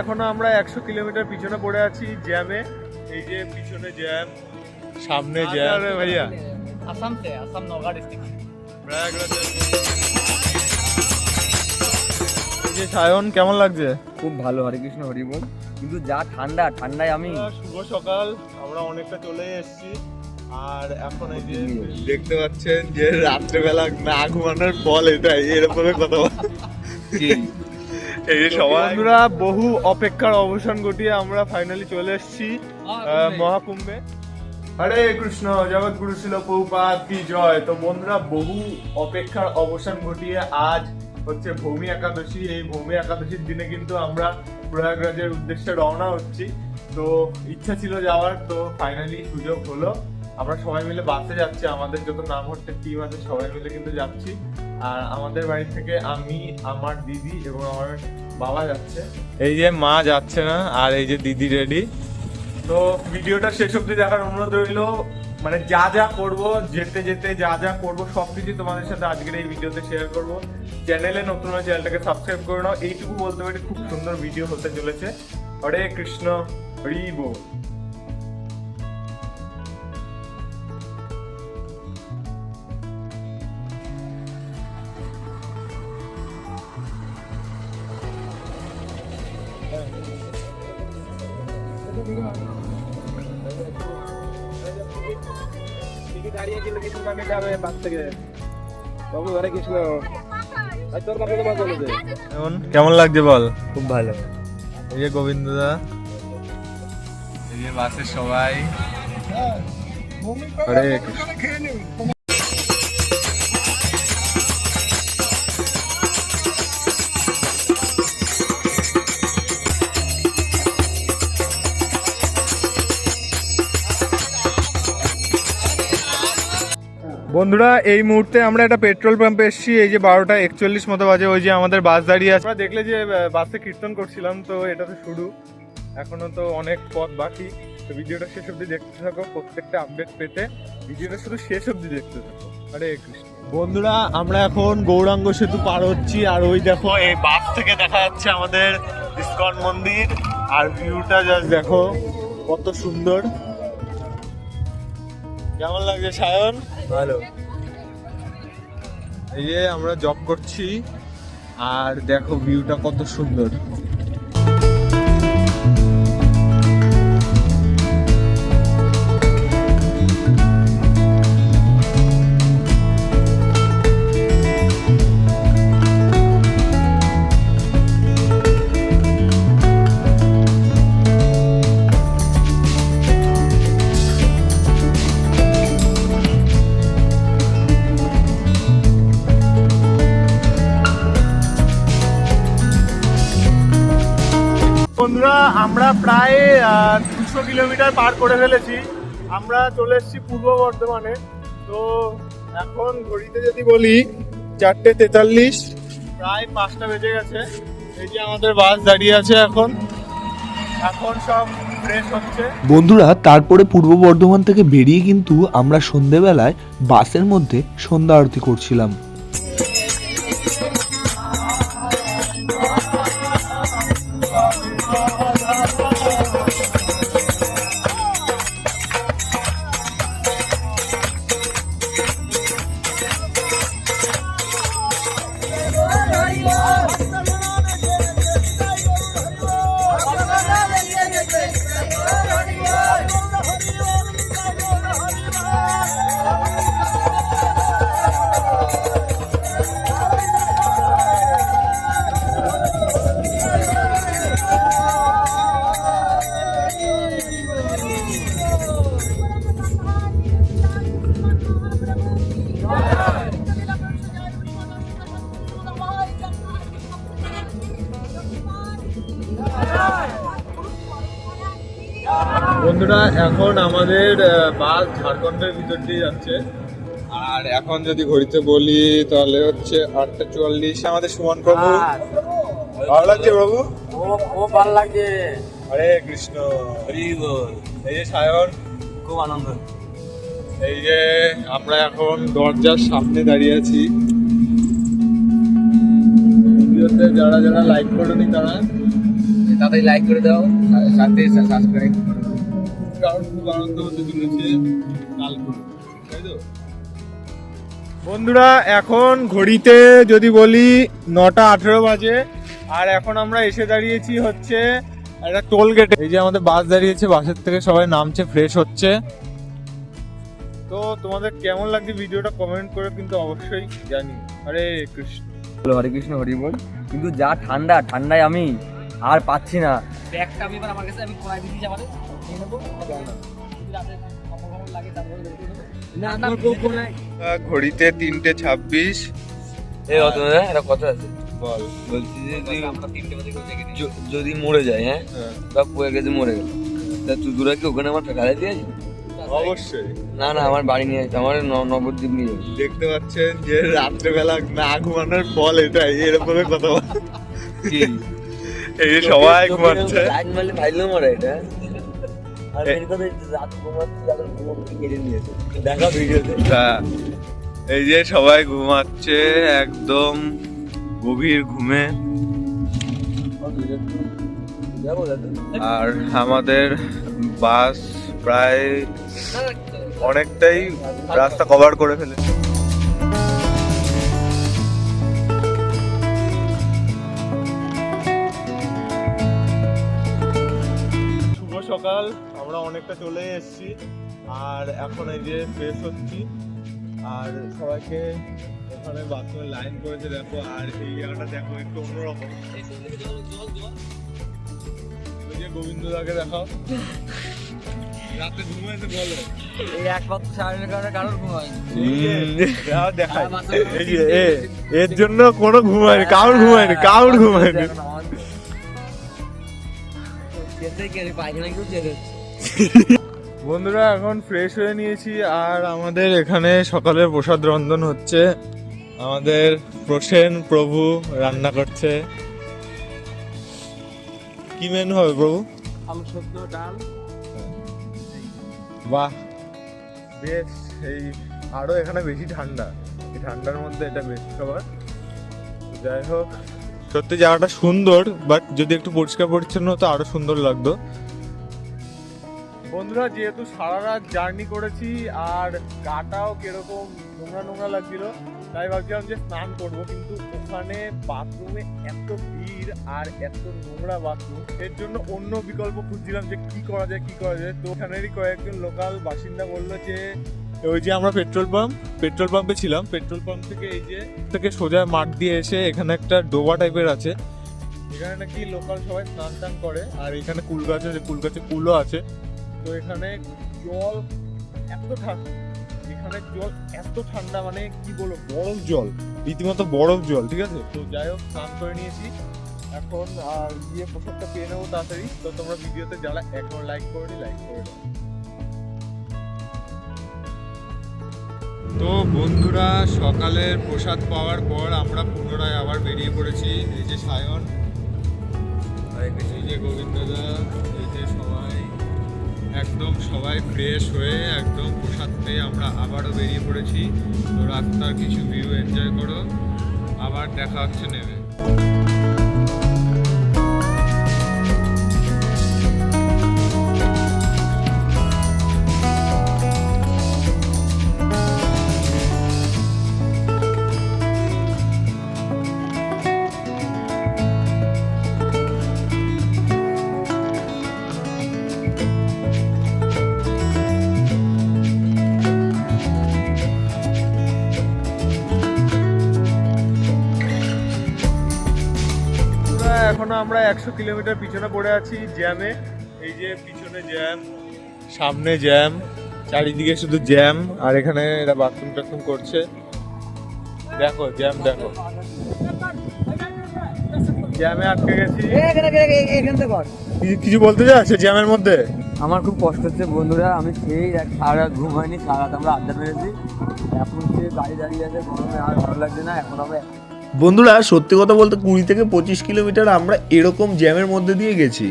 এখনও আমরা একশো কিলোমিটার পিছনে পড়ে আছি জ্যামে। এই যে পিছনে জ্যাম সামনে জ্যাম। আরে ভাইয়া। আসাম से আসাম নওগাঁ ডিস্ট্রিক্ট যে সায়ন কেমন লাগছে? খুব ভালো হরে কৃষ্ণ হরি বল। কিন্তু যা ঠান্ডা ঠান্ডায় আমি শুভ সকাল। আমরা অনেকটা চলে এসেছি। আর এখন এই যে দেখতে পাচ্ছেন যে রাত্রেবেলা না ঘুমানোর ফল এটাই এরকমের কথা বলে। এই যে সবাই। বন্ধুরা বহু অপেক্ষার অবসান ঘটিয়ে আমরা ফাইনালি চলে এসেছি মহাকুম্ভে। হরে কৃষ্ণ ছিল পৌপাত কি জয়। তো বন্ধুরা বহু অপেক্ষার অবসান ঘটিয়ে আজ হচ্ছে ভূমি একাদশী। এই ভূমি একাদশীর দিনে কিন্তু আমরা প্রয়াগরাজের উদ্দেশ্যে রওনা হচ্ছি। তো ইচ্ছা ছিল যাওয়ার তো ফাইনালি সুযোগ হলো। আমরা সবাই মিলে বাসে যাচ্ছি। আমাদের যত নাম হচ্ছে টিম আছে সবাই মিলে কিন্তু যাচ্ছি। আর আমাদের বাড়ি থেকে আমি আমার দিদি এবং আমার বাবা যাচ্ছে। এই যে মা যাচ্ছে না আর এই যে দিদি রেডি। তো ভিডিওটা শেষ অব্দি দেখার অনুরোধ রইল মানে যা যা করব যেতে যেতে যা যা করব সবকিছু তোমাদের সাথে আজকের এই ভিডিওতে শেয়ার করব। চ্যানেলে নতুন চ্যানেলটাকে সাবস্ক্রাইব করে নাও। এইটুকু বলতে পারি খুব সুন্দর ভিডিও হতে চলেছে। হরে কৃষ্ণ হরি বল। কেমন কেমন লাগছে বল? খুব ভালো। এই যে গোবিন্দদা এই যে বাসের সবাই। বন্ধুরা এই মুহূর্তে আমরা একটা পেট্রোল পাম্পে এসেছি। এই যে বারোটা একচল্লিশ মতো বাজে ওই যে আমাদের বাস দাঁড়িয়ে আছে। আমরা দেখলে যে বাসে কীর্তন করছিলাম তো এটা তো শুরু। এখনও তো অনেক পথ বাকি। তো ভিডিওটা শেষ অবধি দেখতে থাকো প্রত্যেকটা আপডেট পেতে। ভিডিওটা শুধু শেষ অবধি দেখতে থাকো। আরে কৃষ্ণ। বন্ধুরা আমরা এখন গৌরাঙ্গ সেতু পার হচ্ছি আর ওই দেখো এই বাস থেকে দেখা যাচ্ছে আমাদের ইস্কন মন্দির। আর ভিউটা জাস্ট দেখো কত সুন্দর। কেমন লাগছে সায়ন? ভালো। এই যে আমরা জব করছি আর দেখো ভিউটা কত সুন্দর। বন্ধুরা, আমরা প্রায় দুশো কিলোমিটার পার করে ফেলেছি। আমরা চলে এসেছি পূর্ব বর্ধমানে। তো এখন ঘড়িতে যদি বলি, চারটে তেতাল্লিশ, প্রায় পাঁচটা বেজে গেছে। এই যে আমাদের বাস দাঁড়িয়ে আছে এখন। এখন সব বন্ধুরা, তারপরে পূর্ব বর্ধমান থেকে বেরিয়ে কিন্তু আমরা সন্ধেবেলায় বাসের মধ্যে সন্ধ্যা আরতি করছিলাম। ঝাড়খণ্ডের ভিতর দিয়ে যাচ্ছে। আর এখন যদি ঘড়িতে বলি তাহলে হচ্ছে আটটা চুয়াল্লিশ। আমাদের সুমন প্রভু। ভালো লাগছে প্রভু? ও ও ভালো লাগছে। হরে কৃষ্ণ। হরি এই যে সায়ন। খুব আনন্দ। এই যে আমরা এখন দরজার সামনে দাঁড়িয়ে আছি। ভিডিওতে যারা যারা লাইক করেনি তারা তাড়াতাড়ি লাইক করে দাও। সাথে সাবস্ক্রাইব কারণ খুব আনন্দ হতে চলেছে কালগুলো তাই তো? বন্ধুরা এখন ঘড়িতে যদি বলি নটা আঠেরো বাজে আর এখন আমরা এসে দাঁড়িয়েছি হচ্ছে একটা টোল গেটে এই যে আমাদের বাস দাঁড়িয়েছে বাসের থেকে সবাই নামছে ফ্রেশ হচ্ছে। তো তোমাদের কেমন লাগছে ভিডিওটা কমেন্ট করে কিন্তু অবশ্যই জানি আরে কৃষ্ণ। হরে কৃষ্ণ হরি বল। কিন্তু যা ঠান্ডা ঠান্ডায় আমি আর পাচ্ছি না। ব্যাগটা আমি এবার আমার কাছে আমি কড়াই দিয়েছি আমাদের নিয়ে নেব। যদি রাতে খবর খবর লাগে তারপরে বের করে দেবো। না আমার বউ কোনায়? ঘড়িতে তিনটে ছাব্বিশ। এই অত একটা কথা আছে। বল। বলছি যে যদি মরে যায় হ্যাঁ? হ্যাঁ, বা পড়ে গেছে মরে গেল। তা তুই তোরা কি ওখানে আমার গাড়ি দিয়েছি অবশ্যই। না না আমার বাড়ি নিয়ে আমার নবদ্বীপ নিয়ে দেখতে পাচ্ছেন যে রাত্রেবেলা না ঘুমানোর ফল এটাই। এরকমের কথা বল। এই যে সবাই ঘুমাচ্ছে। লাইট মারলে ভাইলেও মরে এটা। আর এ- কথা রাত ঘুমাচ্ছে যাদের ঘুমাচ্ছে কেড়ে নিয়েছে। দেখা ভিডিওতে। হ্যাঁ, এই যে সবাই ঘুমাচ্ছে একদম গভীর ঘুমে। আর আমাদের বাস প্রায় অনেকটাই রাস্তা কভার করে ফেলে সকাল আমরা অনেকটা চলে এসেছি। আর এখন এই যে ফ্রেশ হচ্ছি। আর সবাইকে ওখানে বাথরুমে লাইন করেছে দেখো আর এই জায়গাটা দেখো একটু অন্যরকম। ওই যে দেখাও। রাতে ঘুমাইতে বলো। এই একমাত্র কারণে কারোর ঘুম হয়নি। এর জন্য কোনো ঘুমায়নি এখন আমার- যেতে বন্ধুরা এখন ফ্রেশ হয়ে নিয়েছি আর আমাদের এখানে সকালে প্রসাদ রন্ধন হচ্ছে। আমাদের প্রসেন প্রভু রান্না করছে। কি মেনু হবে প্রভু? আলু সেদ্ধ ডাল। বাহ। বেশ এই আরও এখানে বেশি ঠান্ডা। এই ঠান্ডার মধ্যে এটা বেশ খাবার। যাই হোক সত্যি জায়গাটা সুন্দর বাট যদি একটু পরিষ্কার পরিচ্ছন্ন হতো আরও সুন্দর লাগতো। বন্ধুরা, যেহেতু সারা রাত জার্নি করেছি আর গাটাও কীরকম নোংরা নোংরা লাগছিল, তাই ভাবছিলাম যে স্নান করব, কিন্তু ওখানে বাথরুমে এত ভিড় আর এত নোংরা বাথরুম এর জন্য অন্য বিকল্প খুঁজছিলাম যে কি করা যায়, কি করা যায়। তো ওখানেরই কয়েকজন লোকাল বাসিন্দা বলল যে ওই যে আমরা পেট্রোল পাম্প, পেট্রোল পাম্পে ছিলাম। পেট্রোল পাম্প থেকে এই যে থেকে সোজা মাঠ দিয়ে এসে এখানে একটা ডোবা টাইপের আছে। এখানে নাকি লোকাল সবাই স্নান টান করে, আর এখানে কুল গাছ আছে কুল গাছে কুলও আছে। তো এখানে জল এত ঠান্ডা এখানে জল এত ঠান্ডা মানে কি বলব, বরফ জল, রীতিমতো বরফ জল, ঠিক আছে? তো যাই হোক, স্নান করে নিয়েছি। এখন, আর গিয়ে প্রসাদটা পেয়ে নেব তাড়াতাড়ি। তো তোমরা ভিডিওতে যারা এখন লাইক করে লাইক করে দাও। তো বন্ধুরা, সকালের প্রসাদ পাওয়ার পর আমরা পুনরায় আবার বেরিয়ে পড়েছি। এই যে সায়ন, এই যে গোবিন্দদা এই যে সবাই, একদম সবাই ফ্রেশ হয়ে একদম প্রসাদ পেয়ে আমরা আবারও বেরিয়ে পড়েছি। তো রাস্তার কিছু ভিউ এনজয় করো, আবার দেখা হচ্ছে নেবে। এখনও আমরা একশো কিলোমিটার পিছনে পড়ে আছি জ্যামে। এই যে পিছনে জ্যাম সামনে জ্যাম চারিদিকে শুধু জ্যাম আর এখানে এরা বাথরুম টাথরুম করছে। দেখো জ্যাম দেখো। জ্যামে আটকে গেছি। কিছু- বলতে চাচ্ছে জ্যামের মধ্যে? আমার খুব কষ্ট হচ্ছে বন্ধুরা। আমি সেই এক সারা রাত ঘুম হয়নি সারা রাত আমরা আড্ডা মেরেছি। এখন সে গাড়ি দাঁড়িয়ে আছে গরমে আর ভালো লাগছে না। এখন আমরা বন্ধুরা, সত্যি কথা বলতে কুড়ি থেকে পঁচিশ কিলোমিটার আমরা এরকম জ্যামের মধ্যে দিয়ে গেছি।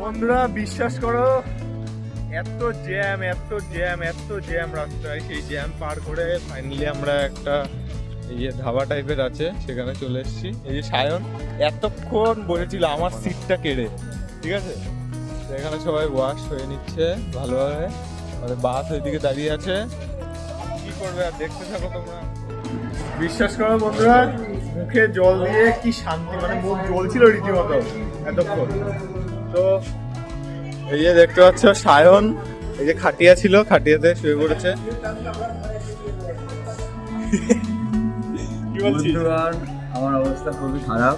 বন্ধুরা, বিশ্বাস করো এত জ্যাম এত জ্যাম এত জ্যাম রাস্তায়। সেই জ্যাম পার করে ফাইনালি আমরা একটা এই যে ধাবা টাইপের আছে, সেখানে চলে এসেছি। এই যে সায়ন এতক্ষণ বলেছিল আমার সিটটা কেড়ে। ঠিক আছে? এখানে সবাই ওয়াশ হয়ে নিচ্ছে ভালোভাবে। আমাদের বাস ওইদিকে দাঁড়িয়ে আছে। কি করবে আর দেখতে থাকো তোমরা। বিশ্বাস করো বন্ধুরা, মুখে জল দিয়ে কি শান্তি মানে মুখ জ্বলছিল রীতিমতো এতক্ষণ। তো এই যে দেখতে পাচ্ছ সায়ন এই যে খাটিয়া ছিল খাটিয়াতে শুয়ে পড়েছে। আমার অবস্থা খুবই খারাপ।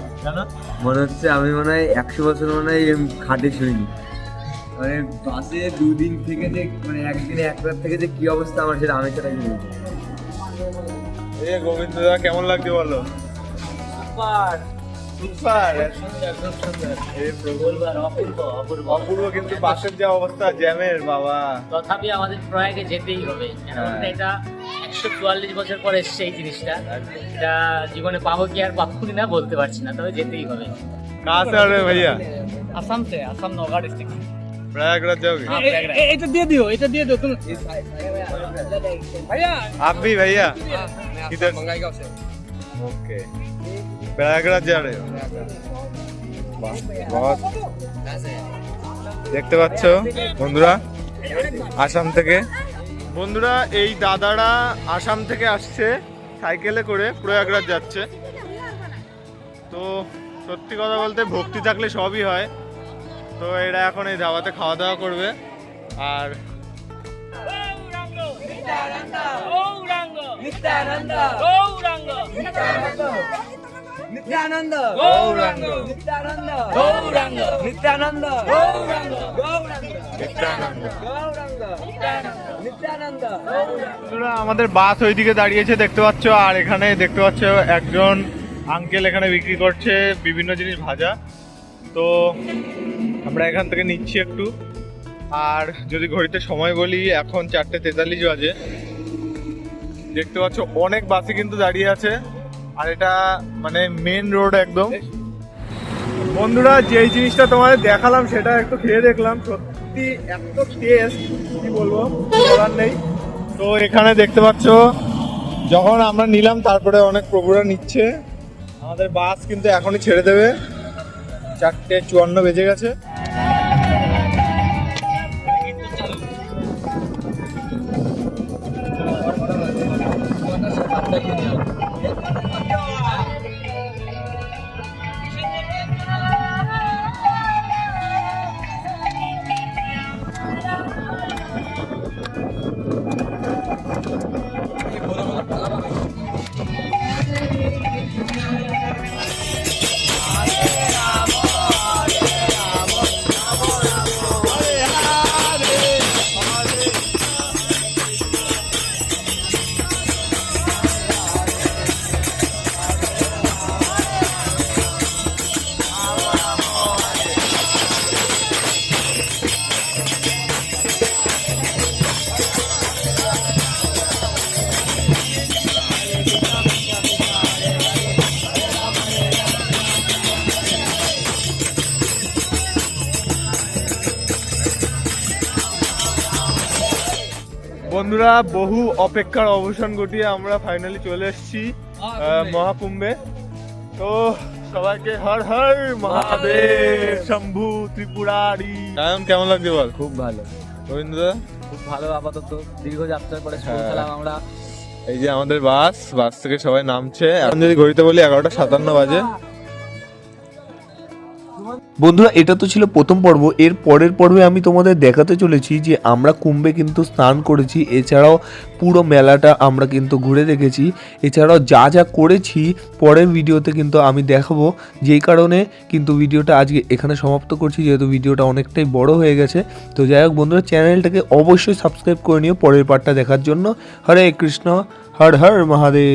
মনে হচ্ছে আমি মনে হয় একশো বছর মনে হয় খাটে শুইনি। মানে বাসে দুদিন থেকে যে মানে একদিনে এক রাত থেকে যে কি অবস্থা আমার সেটা আমি সেটা জানি এই গোবিন্দ দা কেমন লাগছে বলো? সুপার এই প্রবল অপূর্ব কিন্তু বাসের যা অবস্থা জ্যামের বাবা তথাপি আমাদের প্রয়াগে যেতেই হবে কেননা হ্যাঁ। এটা একশো চুয়াল্লিশ বছর পরে এসছে এই জিনিসটা এটা জীবনে পাবো কি আর পাবো কি না বলতে পারছি না তবে যেতেই হবে कहाँ से आ रहे हो भैया আসাম से আসাম নওগাঁ ডিস্ট্রিক্ট प्रयागराज जाओगे এটা দিয়ে দিও এটা দিয়ে দিও তুমি ভাইয়া आप भी भैया किधर ओके प्रयागराज जा रहे हो বাহ, बहुत দেখতে পাচ্ছ বন্ধুরা আসাম থেকে বন্ধুরা এই দাদারা আসাম থেকে আসছে সাইকেলে করে প্রয়াগরাজ যাচ্ছে তো সত্যি কথা বলতে ভক্তি থাকলে সবই হয় তো এরা এখন এই ধাবাতে খাওয়া দাওয়া করবে আর নিত্যানন্দ গৌরাঙ্গ। নিত্যানন্দ। গৌরাঙ্গ। নিত্যানন্দ। গৌরাঙ্গ। নিত্যানন্দ। গৌরাঙ্গ। নিত্যানন্দ। বন্ধুরা আমাদের বাস ওইদিকে দাঁড়িয়েছে দেখতে পাচ্ছ। আর এখানে দেখতে পাচ্ছ একজন আঙ্কেল এখানে বিক্রি করছে বিভিন্ন জিনিস ভাজা। তো আমরা এখান থেকে নিচ্ছি একটু। আর যদি ঘড়িতে সময় বলি এখন চারটে তেতাল্লিশ বাজে। দেখতে পাচ্ছ, অনেক বাসই কিন্তু দাঁড়িয়ে আছে। আর এটা মানে মেন রোড একদম। বন্ধুরা, যেই জিনিসটা তোমাদের দেখালাম, সেটা একটু খেয়ে দেখলাম। সত্যি এত টেস্ট কি বলব নেই। তো এখানে দেখতে পাচ্ছ, যখন আমরা নিলাম, তারপরে অনেক প্রভুরা নিচ্ছে। আমাদের বাস কিন্তু এখনই ছেড়ে দেবে। চারটে চুয়ান্ন বেজে গেছে। বন্ধুরা বহু অপেক্ষার অবসান ঘটিয়ে আমরা ফাইনালি চলে এসেছি আহ, মহাকুম্ভে। তো সবাইকে হর হর মহাদেব শম্ভু ত্রিপুরারি। কায়ন কেমন লাগছে বল? খুব ভালো। গোবিন্দ খুব ভালো আপাতত। দীর্ঘ যাত্রার পরে হ্যাঁ। আমরা। এই যে আমাদের বাস বাস থেকে সবাই নামছে। এখন যদি ঘড়িতে বলি এগারোটা সাতান্ন বাজে। বন্ধুরা, এটা তো ছিল প্রথম পর্ব। এর পরের পর্বে আমি তোমাদের দেখাতে চলেছি যে আমরা কুম্ভে কিন্তু স্নান করেছি। এছাড়াও পুরো মেলাটা আমরা কিন্তু ঘুরে দেখেছি। এছাড়াও যা যা করেছি, পরের ভিডিওতে কিন্তু আমি দেখাবো। যেই কারণে কিন্তু ভিডিওটা আজকে এখানে সমাপ্ত করছি, যেহেতু ভিডিওটা অনেকটাই বড় হয়ে গেছে। তো যাই হোক বন্ধুরা, চ্যানেলটাকে অবশ্যই সাবস্ক্রাইব করে নিও পরের পার্টটা দেখার জন্য। হরে কৃষ্ণ, হর হর মহাদেব।